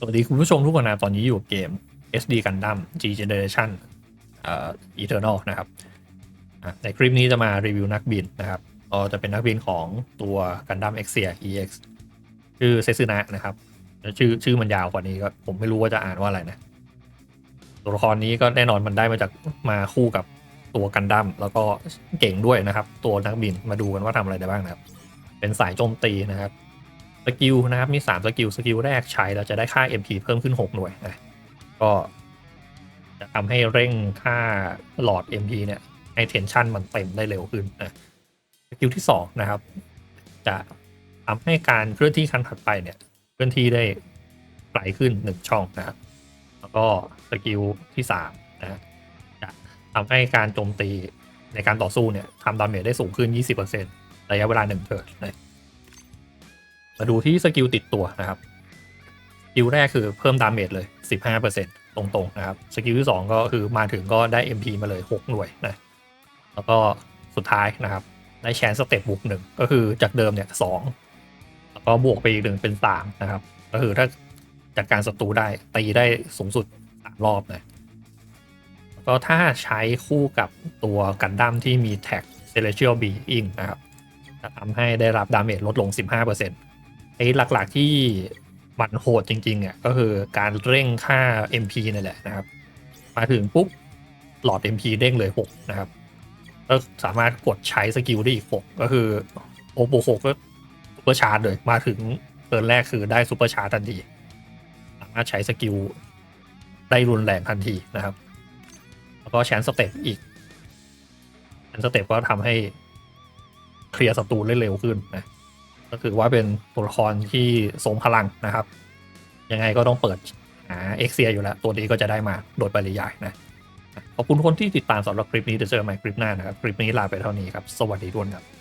สวัสดีคุณผู้ชมทุกคนนะตอนนี้อยู่กับเกม SD Gundam G Generation เอ่อ Eternal นะครับในคลิปนี้จะมารีวิวนักบินนะครับก็จะเป็นนักบินของตัว Gundam Exia EX ชื่อเซซึนะนะครับ ชื่อชื่อมันยาวกว่านี้ก็ผมไม่รู้ว่าจะอ่านว่าอะไรนะ ตัวละครนี้ก็แน่นอนมันได้มาจากมาคู่กับตัวกันดั้มแล้วก็เก่งด้วยนะครับ ตัวนักบินมาดูกันว่าทำอะไรได้บ้างนะครับ เป็นสายโจมตีนะครับ สกิลนะครับมี3สกิลสกิลแรกใช้เราจะได้ค่า MP เพิ่มขึ้น 6 หน่วยนะก็จะทำให้เร่งค่าหลอด MP เนี่ยให้เทนชันมันเต็มได้เร็วขึ้นนะสกิลที่2นะครับ จะทำให้การเคลื่อนที่ครั้งถัดไปเนี่ยเคลื่อนที่ได้ไกลขึ้น 1 ช่องนะครับแล้วก็สกิลที่3นะจะทำให้การโจมตีในการต่อสู้เนี่ยทำดาเมจได้สูงขึ้น 20%ระยะเวลา1เทิร์นนะ มาดูที่สกิลติดตัวนะครับสกิลแรกคือเพิ่มดาเมจเลย 15%ตรงๆนะครับ สกิลที่ 2 ก็คือมาถึงก็ได้ MP มาเลย 6 หน่วยนะ แล้วก็สุดท้ายนะครับ ได้แชนสเต็ปบุกหนึ่งก็คือจากเดิมเนี่ยสองแล้วก็บวกไปอีกหนึ่งเป็นสามนะครับ ก็คือถ้าจัดการศัตรูได้ตีได้สูงสุดสามรอบนะแล้วก็ถ้าใช้คู่กับตัวกันดั้มที่มีแท็ก Celestial Being นะครับจะทำให้ได้รับดาเมจลดลง 15% ไอ้หลักๆที่มันโหดจริงๆเนี่ยก็คือการเร่งค่า MP นี่แหละนะครับ มาถึงปุ๊บหลอด MP เด้งเลย 6 นะครับก็สามารถกดใช้สกิลได้อีก 6 ก็คือโอโบโก็ซูเปอร์ชาร์จเลย มาถึงเทิร์นแรกคือได้ซูเปอร์ชาร์จทันที สามารถใช้สกิลได้รุนแรงทันทีนะครับ แล้วก็แชนสเต็ปอีกแชนสเต็ปก็ทำให้เคลียร์ศัตรูได้เร็วขึ้นนะ ก็คือว่าเป็นตัวละครที่ทรงพลังนะครับ ยังไงก็ต้องเปิดหาเอ็กเซียอยู่แล้ว ตัวนี้ก็จะได้มาโดยปริยายนะขอบคุณคนที่ติดตามสำหรับคลิปนี้เดี๋ยวเจอกันใหม่คลิปหน้านะครับ คลิปนี้ลาไปเท่านี้ครับ สวัสดีทุกคนครับ